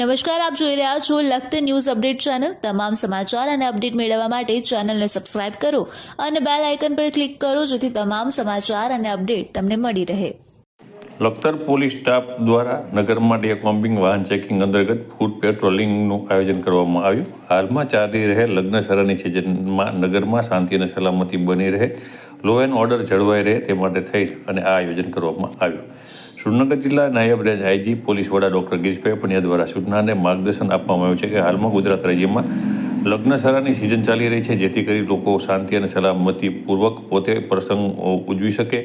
નમસ્કાર, આપ જોઈ રહ્યા છો લખત ન્યૂઝ અપડેટ ચેનલ. તમામ સમાચાર અને અપડેટ મેળવવા માટે ચેનલને સબસ્ક્રાઇબ કરો અને બેલ આઇકન પર ક્લિક કરો જેથી તમામ સમાચાર અને અપડેટ તમને મળી રહે. લખતર પોલીસ સ્ટાફ દ્વારા નગરમાં ડે કોમ્બિંગ વાહન ચેકિંગ અંતર્ગત ફૂડ પેટ્રોલિંગનું આયોજન કરવામાં આવ્યું. હાલમાં ચાલી રહે લગ્નસરાની સિઝનમાં નગરમાં શાંતિ અને સલામતી બની રહે લો એન્ડ ઓર્ડર જળવાઈ રહે તે માટે થઈ અને આ આયોજન કરવામાં આવ્યું. સુરનગર જિલ્લા નાયબ રેન્જ આઈજી પોલીસ વડા ડોક્ટર ગિરીશભાઈ પંડ્યા દ્વારા સૂચનાને માર્ગદર્શન આપવામાં આવ્યું છે કે હાલમાં ગુજરાત રાજ્યમાં લગ્નશાળાની સિઝન ચાલી રહી છે, જેથી કરી લોકો શાંતિ અને સલામતીપૂર્વક પોતે પ્રસંગ ઉજવી શકે.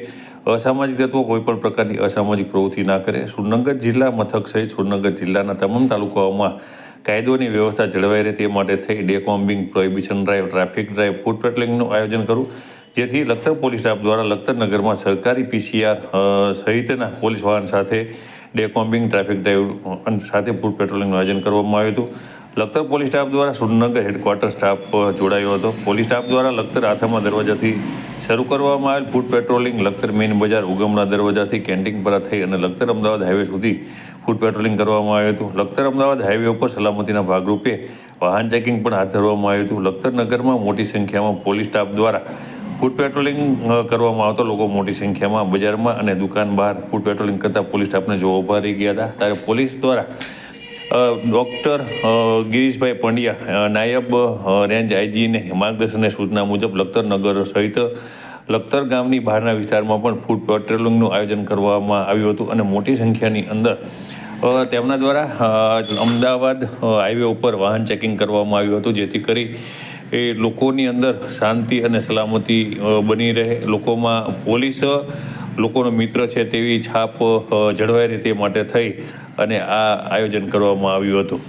અસામાજિક તત્વો કોઈપણ પ્રકારની અસામાજિક પ્રવૃત્તિ ના કરે. સુરનગર જિલ્લા મથક સહિત સુરનગર જિલ્લાના તમામ તાલુકાઓમાં કાયદોની વ્યવસ્થા જળવાઈ રહે તે માટે થઈ day combing prohibition drive traffic drive foot પેટ્રોલિંગનું આયોજન કરવું જેથી લખતર પોલીસ સ્ટાફ દ્વારા લખતર નગરમાં સરકારી પીસીઆર સહિતના પોલીસ વાહન સાથે ડે કોમ્બિંગ ટ્રાફિક ડ્રાઈવ સાથે ફૂડ પેટ્રોલિંગનું આયોજન કરવામાં આવ્યું હતું. લખતર પોલીસ સ્ટાફ દ્વારા સુરનગર હેડક્વાર્ટર સ્ટાફ જોડાયો હતો. પોલીસ સ્ટાફ દ્વારા લખતર આથામા દરવાજાથી શરૂ કરવામાં આવેલ ફૂડ પેટ્રોલિંગ, લખતર મેઇન બજાર, ઉગમના દરવાજાથી કેન્ટીન પર થઈ અને લખતર અમદાવાદ હાઈવે સુધી ફૂડ પેટ્રોલિંગ કરવામાં આવ્યું હતું. લખતર અમદાવાદ હાઈવે ઉપર સલામતીના ભાગરૂપે વાહન ચેકિંગ પણ હાથ ધરવામાં આવ્યું હતું. લખતર નગરમાં મોટી સંખ્યામાં પોલીસ સ્ટાફ દ્વારા ફૂડ પેટ્રોલિંગ કરવામાં આવતો લોકો મોટી સંખ્યામાં બજારમાં અને દુકાન બહાર ફૂડ પેટ્રોલિંગ કરતા પોલીસ સ્ટાફને જોવા ઊભા રહી ગયા હતા. ત્યારે પોલીસ દ્વારા ડૉક્ટર ગિરીશભાઈ પંડ્યા નાયબ રેન્જ આઈજીને માર્ગદર્શન સૂચના મુજબ લખતર નગર સહિત લખતર ગામની બહારના વિસ્તારમાં પણ ફૂડ પેટ્રોલિંગનું આયોજન કરવામાં આવ્યું હતું અને મોટી સંખ્યાની અંદર તેમના દ્વારા અમદાવાદ હાઈવે ઉપર વાહન ચેકિંગ કરવામાં આવ્યું હતું, જેથી કરી એ લોકોની અંદર શાંતિ અને સલામતી બની રહે. લોકોમાં પોલીસ લોકોનો મિત્ર છે તેવી છાપ જળવાઈ રહે તે માટે થઈ અને આ આયોજન કરવામાં આવ્યું હતું.